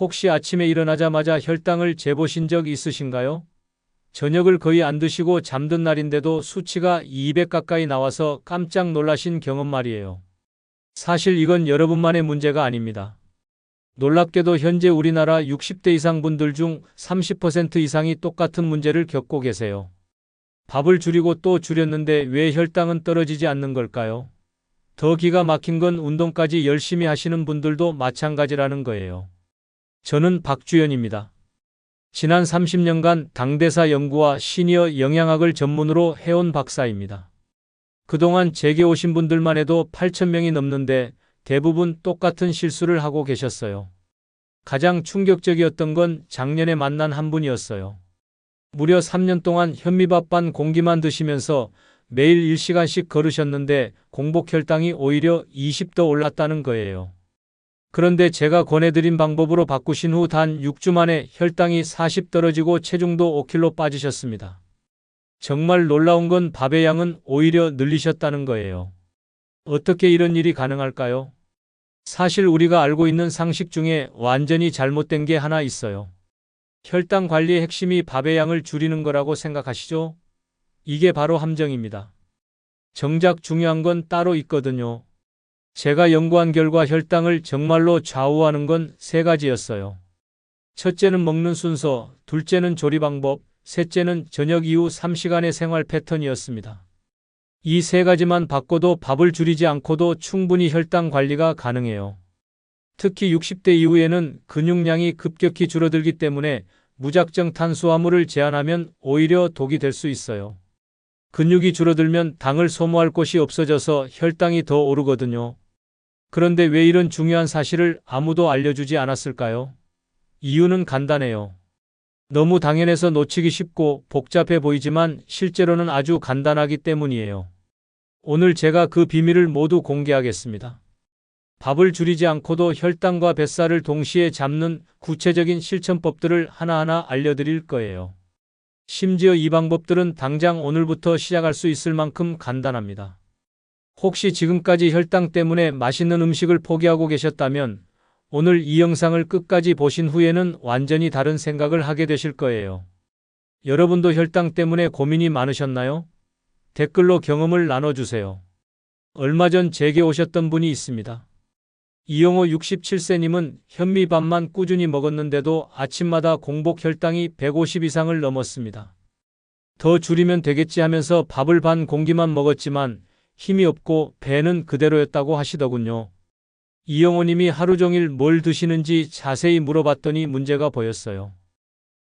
혹시 아침에 일어나자마자 혈당을 재보신 적 있으신가요? 저녁을 거의 안 드시고 잠든 날인데도 수치가 200 가까이 나와서 깜짝 놀라신 경험 말이에요. 사실 이건 여러분만의 문제가 아닙니다. 놀랍게도 현재 우리나라 60대 이상 분들 중 30% 이상이 똑같은 문제를 겪고 계세요. 밥을 줄이고 또 줄였는데 왜 혈당은 떨어지지 않는 걸까요? 더 기가 막힌 건 운동까지 열심히 하시는 분들도 마찬가지라는 거예요. 저는 박주연입니다. 지난 30년간 당대사 연구와 시니어 영양학을 전문으로 해온 박사입니다. 그동안 제게 오신 분들만 해도 8,000명이 넘는데 대부분 똑같은 실수를 하고 계셨어요. 가장 충격적이었던 건 작년에 만난 한 분이었어요. 무려 3년 동안 현미밥 반 공기만 드시면서 매일 1시간씩 걸으셨는데 공복 혈당이 오히려 20도 올랐다는 거예요. 그런데 제가 권해드린 방법으로 바꾸신 후 단 6주 만에 혈당이 40 떨어지고 체중도 5kg 빠지셨습니다. 정말 놀라운 건 밥의 양은 오히려 늘리셨다는 거예요. 어떻게 이런 일이 가능할까요? 사실 우리가 알고 있는 상식 중에 완전히 잘못된 게 하나 있어요. 혈당 관리의 핵심이 밥의 양을 줄이는 거라고 생각하시죠? 이게 바로 함정입니다. 정작 중요한 건 따로 있거든요. 제가 연구한 결과 혈당을 정말로 좌우하는 건 세 가지였어요. 첫째는 먹는 순서, 둘째는 조리 방법, 셋째는 저녁 이후 3시간의 생활 패턴이었습니다. 이 세 가지만 바꿔도 밥을 줄이지 않고도 충분히 혈당 관리가 가능해요. 특히 60대 이후에는 근육량이 급격히 줄어들기 때문에 무작정 탄수화물을 제한하면 오히려 독이 될 수 있어요. 근육이 줄어들면 당을 소모할 곳이 없어져서 혈당이 더 오르거든요. 그런데 왜 이런 중요한 사실을 아무도 알려주지 않았을까요? 이유는 간단해요. 너무 당연해서 놓치기 쉽고 복잡해 보이지만 실제로는 아주 간단하기 때문이에요. 오늘 제가 그 비밀을 모두 공개하겠습니다. 밥을 줄이지 않고도 혈당과 뱃살을 동시에 잡는 구체적인 실천법들을 하나하나 알려드릴 거예요. 심지어 이 방법들은 당장 오늘부터 시작할 수 있을 만큼 간단합니다. 혹시 지금까지 혈당 때문에 맛있는 음식을 포기하고 계셨다면 오늘 이 영상을 끝까지 보신 후에는 완전히 다른 생각을 하게 되실 거예요. 여러분도 혈당 때문에 고민이 많으셨나요? 댓글로 경험을 나눠주세요. 얼마 전 제게 오셨던 분이 있습니다. 이영호 67세님은 현미밥만 꾸준히 먹었는데도 아침마다 공복 혈당이 150 이상을 넘었습니다. 더 줄이면 되겠지 하면서 밥을 반 공기만 먹었지만 힘이 없고 배는 그대로였다고 하시더군요. 이영호님이 하루 종일 뭘 드시는지 자세히 물어봤더니 문제가 보였어요.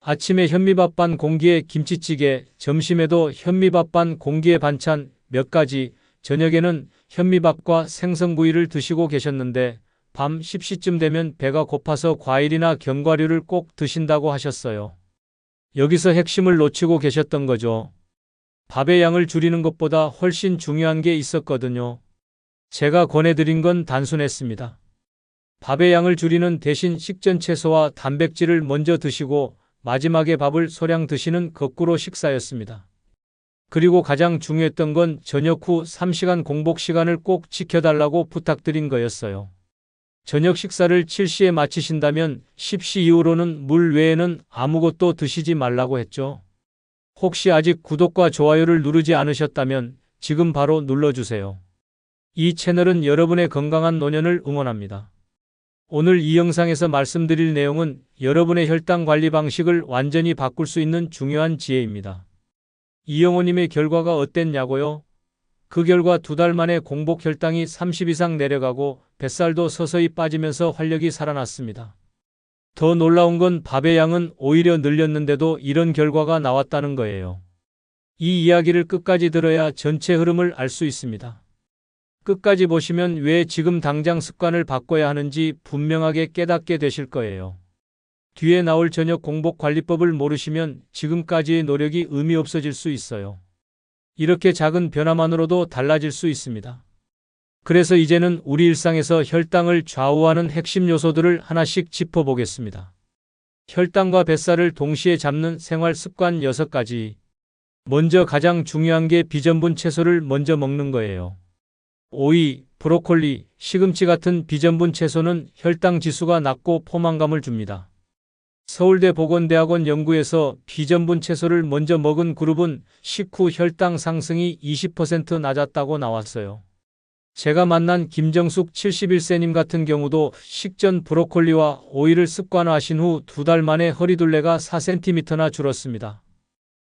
아침에 현미밥 반 공기에 김치찌개, 점심에도 현미밥 반 공기에 반찬 몇 가지, 저녁에는 현미밥과 생선구이를 드시고 계셨는데 밤 10시쯤 되면 배가 고파서 과일이나 견과류를 꼭 드신다고 하셨어요. 여기서 핵심을 놓치고 계셨던 거죠. 밥의 양을 줄이는 것보다 훨씬 중요한 게 있었거든요. 제가 권해드린 건 단순했습니다. 밥의 양을 줄이는 대신 식전 채소와 단백질을 먼저 드시고 마지막에 밥을 소량 드시는 거꾸로 식사였습니다. 그리고 가장 중요했던 건 저녁 후 3시간 공복 시간을 꼭 지켜달라고 부탁드린 거였어요. 저녁 식사를 7시에 마치신다면 10시 이후로는 물 외에는 아무것도 드시지 말라고 했죠. 혹시 아직 구독과 좋아요를 누르지 않으셨다면 지금 바로 눌러주세요. 이 채널은 여러분의 건강한 노년을 응원합니다. 오늘 이 영상에서 말씀드릴 내용은 여러분의 혈당 관리 방식을 완전히 바꿀 수 있는 중요한 지혜입니다. 이영호님의 결과가 어땠냐고요? 그 결과 두 달 만에 공복 혈당이 30 이상 내려가고 뱃살도 서서히 빠지면서 활력이 살아났습니다. 더 놀라운 건 밥의 양은 오히려 늘렸는데도 이런 결과가 나왔다는 거예요. 이 이야기를 끝까지 들어야 전체 흐름을 알 수 있습니다. 끝까지 보시면 왜 지금 당장 습관을 바꿔야 하는지 분명하게 깨닫게 되실 거예요. 뒤에 나올 저녁 공복 관리법을 모르시면 지금까지의 노력이 의미 없어질 수 있어요. 이렇게 작은 변화만으로도 달라질 수 있습니다. 그래서 이제는 우리 일상에서 혈당을 좌우하는 핵심 요소들을 하나씩 짚어보겠습니다. 혈당과 뱃살을 동시에 잡는 생활 습관 6가지. 먼저 가장 중요한 게 비전분 채소를 먼저 먹는 거예요. 오이, 브로콜리, 시금치 같은 비전분 채소는 혈당 지수가 낮고 포만감을 줍니다. 서울대 보건대학원 연구에서 비전분 채소를 먼저 먹은 그룹은 식후 혈당 상승이 20% 낮았다고 나왔어요. 제가 만난 김정숙 71세님 같은 경우도 식전 브로콜리와 오이를 습관화하신 후 두 달 만에 허리둘레가 4cm나 줄었습니다.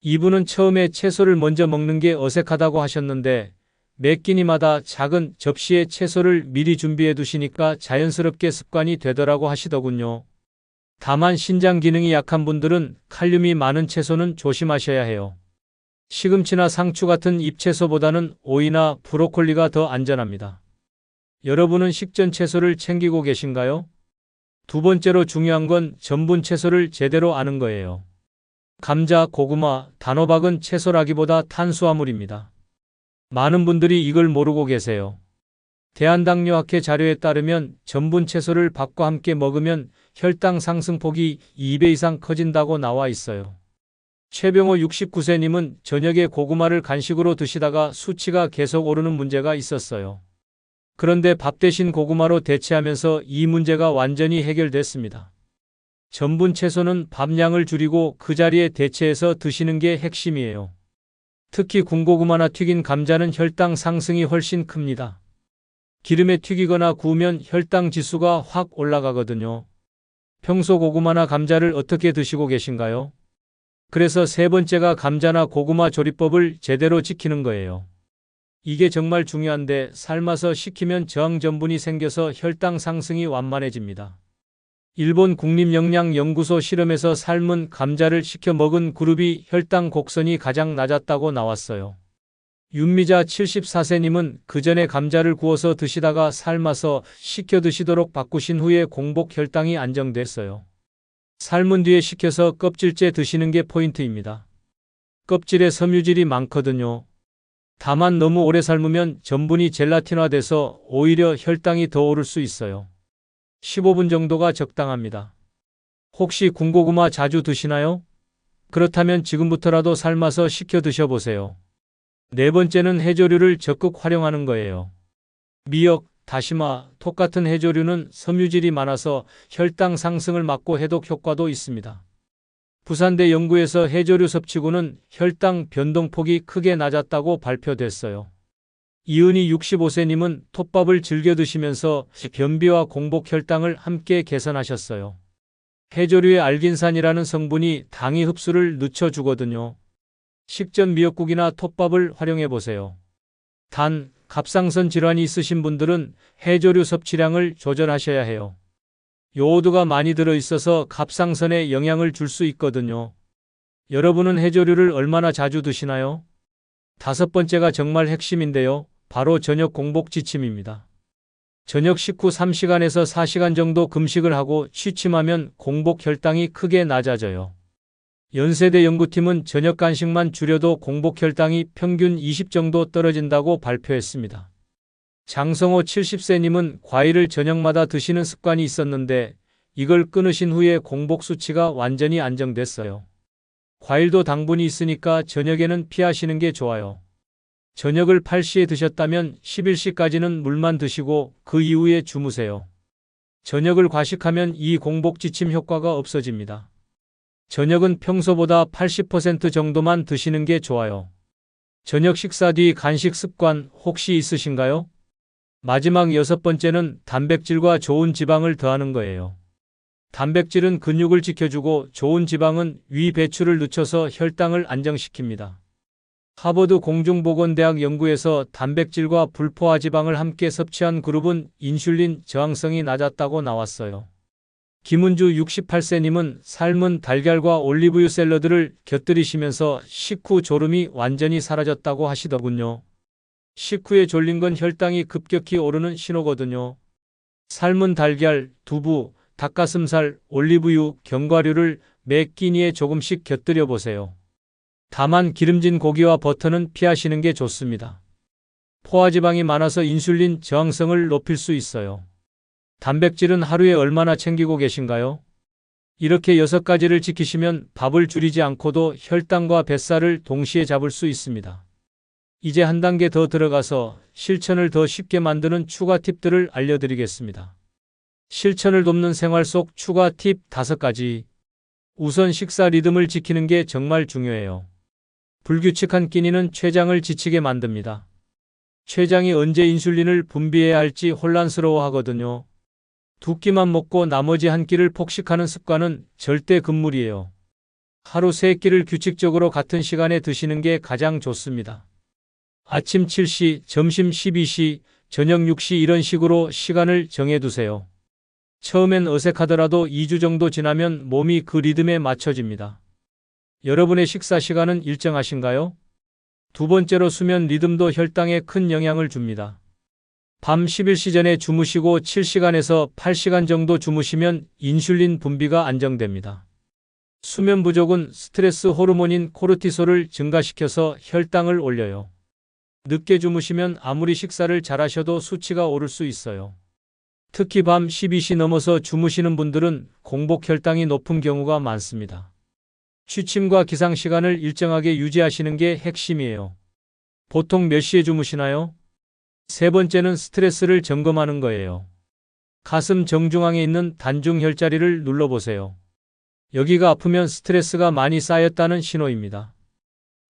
이분은 처음에 채소를 먼저 먹는 게 어색하다고 하셨는데 매 끼니마다 작은 접시에 채소를 미리 준비해 두시니까 자연스럽게 습관이 되더라고 하시더군요. 다만 신장 기능이 약한 분들은 칼륨이 많은 채소는 조심하셔야 해요. 시금치나 상추 같은 잎채소보다는 오이나 브로콜리가 더 안전합니다. 여러분은 식전 채소를 챙기고 계신가요? 두 번째로 중요한 건 전분 채소를 제대로 아는 거예요. 감자, 고구마, 단호박은 채소라기보다 탄수화물입니다. 많은 분들이 이걸 모르고 계세요. 대한당뇨학회 자료에 따르면 전분 채소를 밥과 함께 먹으면 혈당 상승폭이 2배 이상 커진다고 나와 있어요. 최병호 69세님은 저녁에 고구마를 간식으로 드시다가 수치가 계속 오르는 문제가 있었어요. 그런데 밥 대신 고구마로 대체하면서 이 문제가 완전히 해결됐습니다. 전분 채소는 밥량을 줄이고 그 자리에 대체해서 드시는 게 핵심이에요. 특히 군고구마나 튀긴 감자는 혈당 상승이 훨씬 큽니다. 기름에 튀기거나 구우면 혈당 지수가 확 올라가거든요. 평소 고구마나 감자를 어떻게 드시고 계신가요? 그래서 세 번째가 감자나 고구마 조리법을 제대로 지키는 거예요. 이게 정말 중요한데 삶아서 식히면 저항 전분이 생겨서 혈당 상승이 완만해집니다. 일본 국립영양연구소 실험에서 삶은 감자를 식혀 먹은 그룹이 혈당 곡선이 가장 낮았다고 나왔어요. 윤미자 74세님은 그 전에 감자를 구워서 드시다가 삶아서 식혀 드시도록 바꾸신 후에 공복 혈당이 안정됐어요. 삶은 뒤에 식혀서 껍질째 드시는 게 포인트입니다. 껍질에 섬유질이 많거든요. 다만 너무 오래 삶으면 전분이 젤라틴화돼서 오히려 혈당이 더 오를 수 있어요. 15분 정도가 적당합니다. 혹시 군고구마 자주 드시나요? 그렇다면 지금부터라도 삶아서 식혀 드셔보세요. 네 번째는 해조류를 적극 활용하는 거예요. 미역, 다시마, 톡 같은 해조류는 섬유질이 많아서 혈당 상승을 막고 해독 효과도 있습니다. 부산대 연구에서 해조류 섭취구는 혈당 변동폭이 크게 낮았다고 발표됐어요. 이은희 65세님은 톱밥을 즐겨 드시면서 변비와 공복 혈당을 함께 개선하셨어요. 해조류의 알긴산이라는 성분이 당이 흡수를 늦춰주거든요. 식전 미역국이나 톱밥을 활용해 보세요. 단, 갑상선 질환이 있으신 분들은 해조류 섭취량을 조절하셔야 해요. 요오드가 많이 들어있어서 갑상선에 영향을 줄 수 있거든요. 여러분은 해조류를 얼마나 자주 드시나요? 다섯 번째가 정말 핵심인데요. 바로 저녁 공복 지침입니다. 저녁 식후 3시간에서 4시간 정도 금식을 하고 취침하면 공복 혈당이 크게 낮아져요. 연세대 연구팀은 저녁 간식만 줄여도 공복 혈당이 평균 20 정도 떨어진다고 발표했습니다. 장성호 70세님은 과일을 저녁마다 드시는 습관이 있었는데 이걸 끊으신 후에 공복 수치가 완전히 안정됐어요. 과일도 당분이 있으니까 저녁에는 피하시는 게 좋아요. 저녁을 8시에 드셨다면 11시까지는 물만 드시고 그 이후에 주무세요. 저녁을 과식하면 이 공복 지침 효과가 없어집니다. 저녁은 평소보다 80% 정도만 드시는 게 좋아요. 저녁 식사 뒤 간식 습관 혹시 있으신가요? 마지막 여섯 번째는 단백질과 좋은 지방을 더하는 거예요. 단백질은 근육을 지켜주고 좋은 지방은 위 배출을 늦춰서 혈당을 안정시킵니다. 하버드 공중보건대학 연구에서 단백질과 불포화 지방을 함께 섭취한 그룹은 인슐린 저항성이 낮았다고 나왔어요. 김은주 68세님은 삶은 달걀과 올리브유 샐러드를 곁들이시면서 식후 졸음이 완전히 사라졌다고 하시더군요. 식후에 졸린 건 혈당이 급격히 오르는 신호거든요. 삶은 달걀, 두부, 닭가슴살, 올리브유, 견과류를 매 끼니에 조금씩 곁들여 보세요. 다만 기름진 고기와 버터는 피하시는 게 좋습니다. 포화지방이 많아서 인슐린 저항성을 높일 수 있어요. 단백질은 하루에 얼마나 챙기고 계신가요? 이렇게 여섯 가지를 지키시면 밥을 줄이지 않고도 혈당과 뱃살을 동시에 잡을 수 있습니다. 이제 한 단계 더 들어가서 실천을 더 쉽게 만드는 추가 팁들을 알려드리겠습니다. 실천을 돕는 생활 속 추가 팁 5가지. 우선 식사 리듬을 지키는 게 정말 중요해요. 불규칙한 끼니는 췌장을 지치게 만듭니다. 췌장이 언제 인슐린을 분비해야 할지 혼란스러워 하거든요. 두 끼만 먹고 나머지 한 끼를 폭식하는 습관은 절대 금물이에요. 하루 세 끼를 규칙적으로 같은 시간에 드시는 게 가장 좋습니다. 아침 7시, 점심 12시, 저녁 6시 이런 식으로 시간을 정해두세요. 처음엔 어색하더라도 2주 정도 지나면 몸이 그 리듬에 맞춰집니다. 여러분의 식사 시간은 일정하신가요? 두 번째로 수면 리듬도 혈당에 큰 영향을 줍니다. 밤 11시 전에 주무시고 7시간에서 8시간 정도 주무시면 인슐린 분비가 안정됩니다. 수면 부족은 스트레스 호르몬인 코르티솔을 증가시켜서 혈당을 올려요. 늦게 주무시면 아무리 식사를 잘하셔도 수치가 오를 수 있어요. 특히 밤 12시 넘어서 주무시는 분들은 공복 혈당이 높은 경우가 많습니다. 취침과 기상 시간을 일정하게 유지하시는 게 핵심이에요. 보통 몇 시에 주무시나요? 세 번째는 스트레스를 점검하는 거예요. 가슴 정중앙에 있는 단중 혈자리를 눌러보세요. 여기가 아프면 스트레스가 많이 쌓였다는 신호입니다.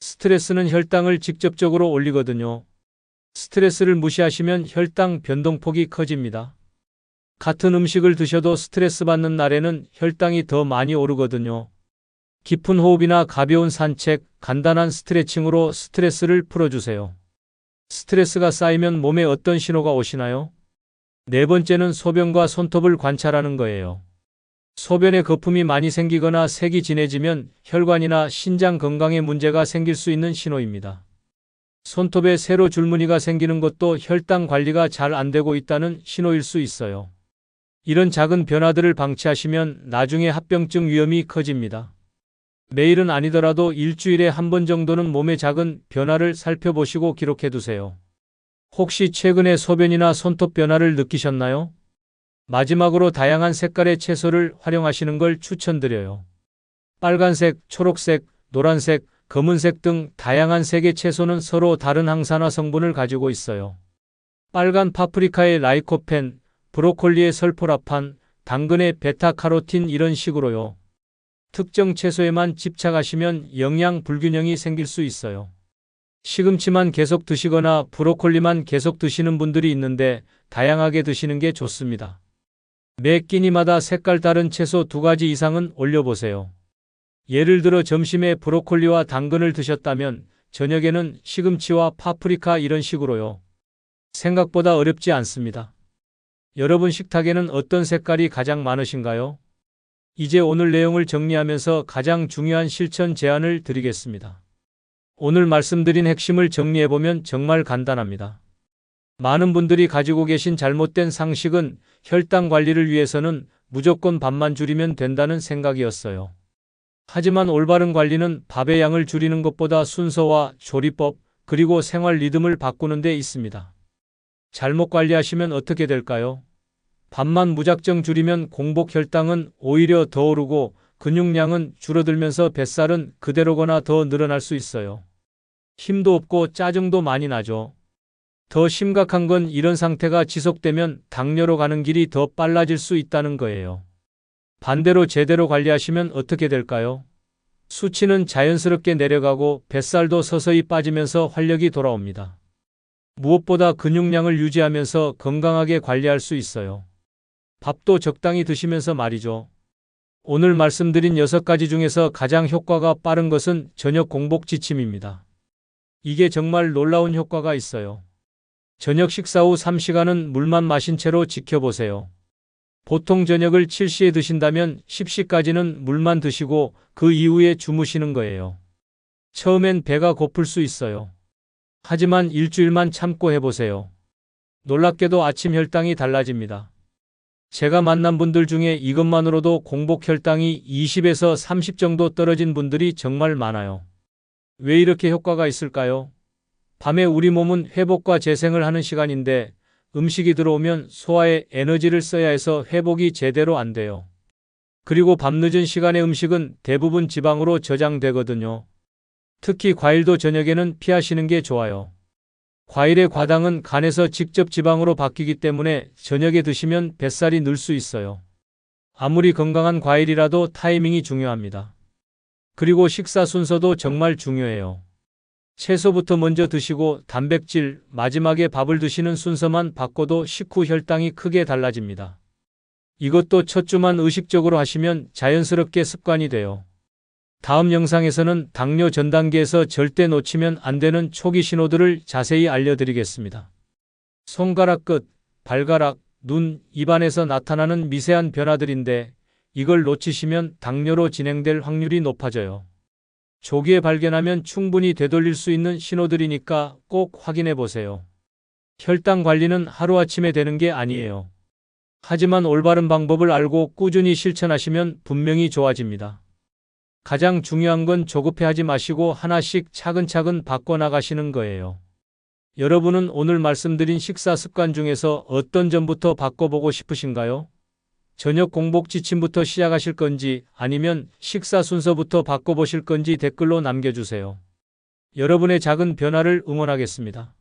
스트레스는 혈당을 직접적으로 올리거든요. 스트레스를 무시하시면 혈당 변동폭이 커집니다. 같은 음식을 드셔도 스트레스 받는 날에는 혈당이 더 많이 오르거든요. 깊은 호흡이나 가벼운 산책, 간단한 스트레칭으로 스트레스를 풀어주세요. 스트레스가 쌓이면 몸에 어떤 신호가 오시나요? 네 번째는 소변과 손톱을 관찰하는 거예요. 소변에 거품이 많이 생기거나 색이 진해지면 혈관이나 신장 건강에 문제가 생길 수 있는 신호입니다. 손톱에 세로 줄무늬가 생기는 것도 혈당 관리가 잘 안 되고 있다는 신호일 수 있어요. 이런 작은 변화들을 방치하시면 나중에 합병증 위험이 커집니다. 매일은 아니더라도 일주일에 한 번 정도는 몸의 작은 변화를 살펴보시고 기록해 두세요. 혹시 최근에 소변이나 손톱 변화를 느끼셨나요? 마지막으로 다양한 색깔의 채소를 활용하시는 걸 추천드려요. 빨간색, 초록색, 노란색, 검은색 등 다양한 색의 채소는 서로 다른 항산화 성분을 가지고 있어요. 빨간 파프리카의 라이코펜, 브로콜리의 설포라판, 당근의 베타카로틴 이런 식으로요. 특정 채소에만 집착하시면 영양 불균형이 생길 수 있어요. 시금치만 계속 드시거나 브로콜리만 계속 드시는 분들이 있는데 다양하게 드시는 게 좋습니다. 매 끼니마다 색깔 다른 채소 두 가지 이상은 올려보세요. 예를 들어 점심에 브로콜리와 당근을 드셨다면 저녁에는 시금치와 파프리카 이런 식으로요. 생각보다 어렵지 않습니다. 여러분 식탁에는 어떤 색깔이 가장 많으신가요? 이제 오늘 내용을 정리하면서 가장 중요한 실천 제안을 드리겠습니다. 오늘 말씀드린 핵심을 정리해보면 정말 간단합니다. 많은 분들이 가지고 계신 잘못된 상식은 혈당 관리를 위해서는 무조건 밥만 줄이면 된다는 생각이었어요. 하지만 올바른 관리는 밥의 양을 줄이는 것보다 순서와 조리법, 그리고 생활 리듬을 바꾸는 데 있습니다. 잘못 관리하시면 어떻게 될까요? 밥만 무작정 줄이면 공복 혈당은 오히려 더 오르고 근육량은 줄어들면서 뱃살은 그대로거나 더 늘어날 수 있어요. 힘도 없고 짜증도 많이 나죠. 더 심각한 건 이런 상태가 지속되면 당뇨로 가는 길이 더 빨라질 수 있다는 거예요. 반대로 제대로 관리하시면 어떻게 될까요? 수치는 자연스럽게 내려가고 뱃살도 서서히 빠지면서 활력이 돌아옵니다. 무엇보다 근육량을 유지하면서 건강하게 관리할 수 있어요. 밥도 적당히 드시면서 말이죠. 오늘 말씀드린 6가지 중에서 가장 효과가 빠른 것은 저녁 공복 지침입니다. 이게 정말 놀라운 효과가 있어요. 저녁 식사 후 3시간은 물만 마신 채로 지켜보세요. 보통 저녁을 7시에 드신다면 10시까지는 물만 드시고 그 이후에 주무시는 거예요. 처음엔 배가 고플 수 있어요. 하지만 일주일만 참고 해보세요. 놀랍게도 아침 혈당이 달라집니다. 제가 만난 분들 중에 이것만으로도 공복 혈당이 20에서 30 정도 떨어진 분들이 정말 많아요. 왜 이렇게 효과가 있을까요? 밤에 우리 몸은 회복과 재생을 하는 시간인데 음식이 들어오면 소화에 에너지를 써야 해서 회복이 제대로 안 돼요. 그리고 밤늦은 시간의 음식은 대부분 지방으로 저장되거든요. 특히 과일도 저녁에는 피하시는 게 좋아요. 과일의 과당은 간에서 직접 지방으로 바뀌기 때문에 저녁에 드시면 뱃살이 늘 수 있어요. 아무리 건강한 과일이라도 타이밍이 중요합니다. 그리고 식사 순서도 정말 중요해요. 채소부터 먼저 드시고 단백질, 마지막에 밥을 드시는 순서만 바꿔도 식후 혈당이 크게 달라집니다. 이것도 첫 주만 의식적으로 하시면 자연스럽게 습관이 돼요. 다음 영상에서는 당뇨 전 단계에서 절대 놓치면 안 되는 초기 신호들을 자세히 알려드리겠습니다. 손가락 끝, 발가락, 눈, 입안에서 나타나는 미세한 변화들인데 이걸 놓치시면 당뇨로 진행될 확률이 높아져요. 조기에 발견하면 충분히 되돌릴 수 있는 신호들이니까 꼭 확인해 보세요. 혈당 관리는 하루아침에 되는 게 아니에요. 하지만 올바른 방법을 알고 꾸준히 실천하시면 분명히 좋아집니다. 가장 중요한 건 조급해하지 마시고 하나씩 차근차근 바꿔나가시는 거예요. 여러분은 오늘 말씀드린 식사 습관 중에서 어떤 점부터 바꿔보고 싶으신가요? 저녁 공복 지침부터 시작하실 건지 아니면 식사 순서부터 바꿔보실 건지 댓글로 남겨주세요. 여러분의 작은 변화를 응원하겠습니다.